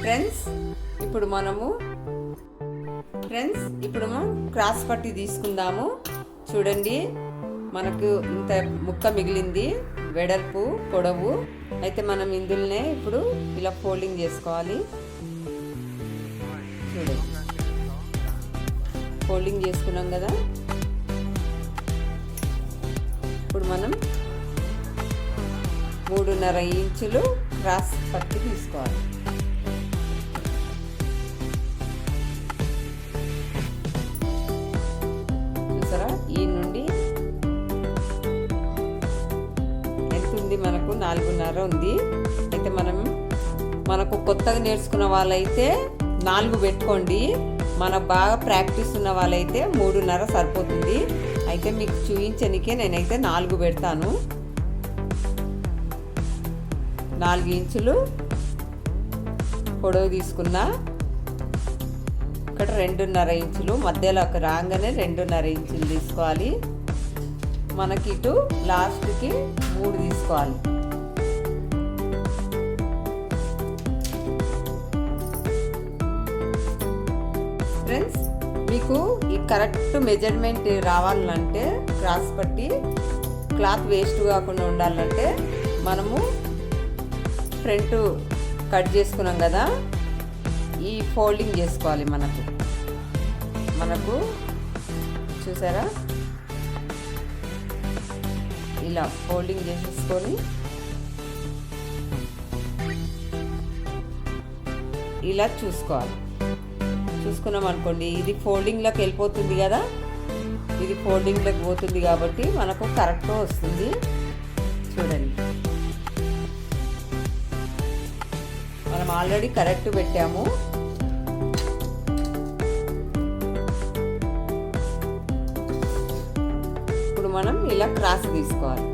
Friends ఇప్పుడు మనము friends ఇప్పుడు మనం క్రాస్ పట్టి తీసుకుందాము. చూడండి మనకు ఇంత ముక్క మిగిలింది వెడల్పు పొడవు. అయితే మనం ఇందులోనే ఇప్పుడు ఇలా ఫోల్డింగ్ చేసుకోవాలి. చూడండి ఫోల్డింగ్ చేసుకున్నాం కదా. ఇప్పుడు మనం మూడున్నర ఇంచులు క్రాస్ పట్టి తీసుకోవాలి. నాలుగున్నర ఉంది. అయితే మనం మనకు కొత్తగా నేర్చుకున్న వాళ్ళైతే నాలుగు పెట్టుకోండి. మన బాగా ప్రాక్టీస్ ఉన్న వాళ్ళైతే మూడున్నర సరిపోతుంది. అయితే మీకు చూపించనికే నేనైతే నాలుగు పెడతాను. నాలుగు ఇంచులు పొడవు తీసుకున్నా ఇక్కడ రెండున్నర ఇంచులు మధ్యలో ఒక రాగానే రెండున్నర ఇంచులు తీసుకోవాలి. మనకి ఇటు లాస్ట్కి మూడు తీసుకోవాలి. ఫ్రెండ్స్ మీకు ఈ కరెక్ట్ మెజర్మెంట్ రావాలంటే క్రాస్ పట్టి క్లాత్ వేస్ట్ కాకుండా ఉండాలంటే మనము ఫ్రంట్ కట్ చేసుకున్నాం కదా ఈ ఫోల్డింగ్ చేసుకోవాలి మనకు. మనకు చూసారా? ఇలా ఫోల్డింగ్ చేసేసుకొని ఇలా చూసుకోవాలి. చూసుకున్నాం అనుకోండి. ఇది ఫోల్డింగ్లోకి వెళ్ళిపోతుంది కదా? ఇది ఫోల్డింగ్లోకి పోతుంది కాబట్టి మనకు కరెక్ట్ వస్తుంది. చూడండి. మనం ఆల్రెడీ కరెక్ట్ పెట్టాము. ఇప్పుడు మనం ఇలా క్రాస్ తీసుకోవాలి.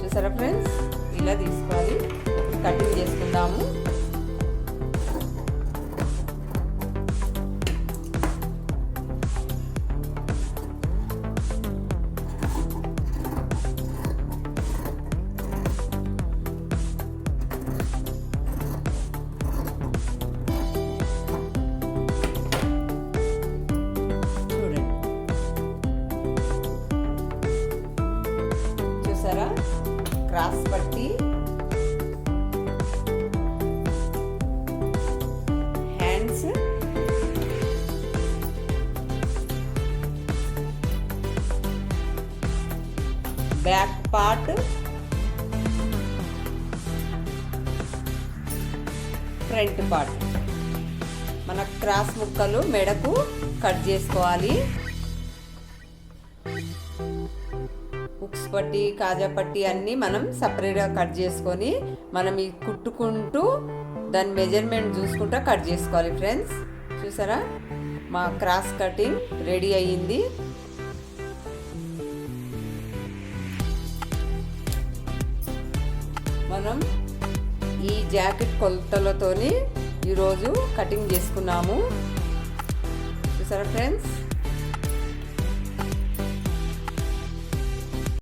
చూసారా ఫ్రెండ్స్ ఇలా తీసుకోవాలి. కటింగ్ చేసుకుందాము. చూడండి. చూసారా? క్రాస్ పట్టి బ్యాక్ పార్ట్. Front part. మన క్రాస్ ముక్కలు మెడకు కట్ చేసుకోవాలి. ఉక్స్ పట్టి కాజా పట్టి అన్నీ మనం సపరేట్గా కట్ చేసుకొని మనం ఈ కుట్టుకుంటూ దాని మెజర్మెంట్ చూసుకుంటూ కట్ చేసుకోవాలి ఫ్రెండ్స్ చూసారా? మా క్రాస్ కటింగ్ రెడీ అయ్యింది. మనం ఈ జాకెట్ కొలతలతోని ఈరోజు కటింగ్ చేసుకున్నాము. చూసారా ఫ్రెండ్స్?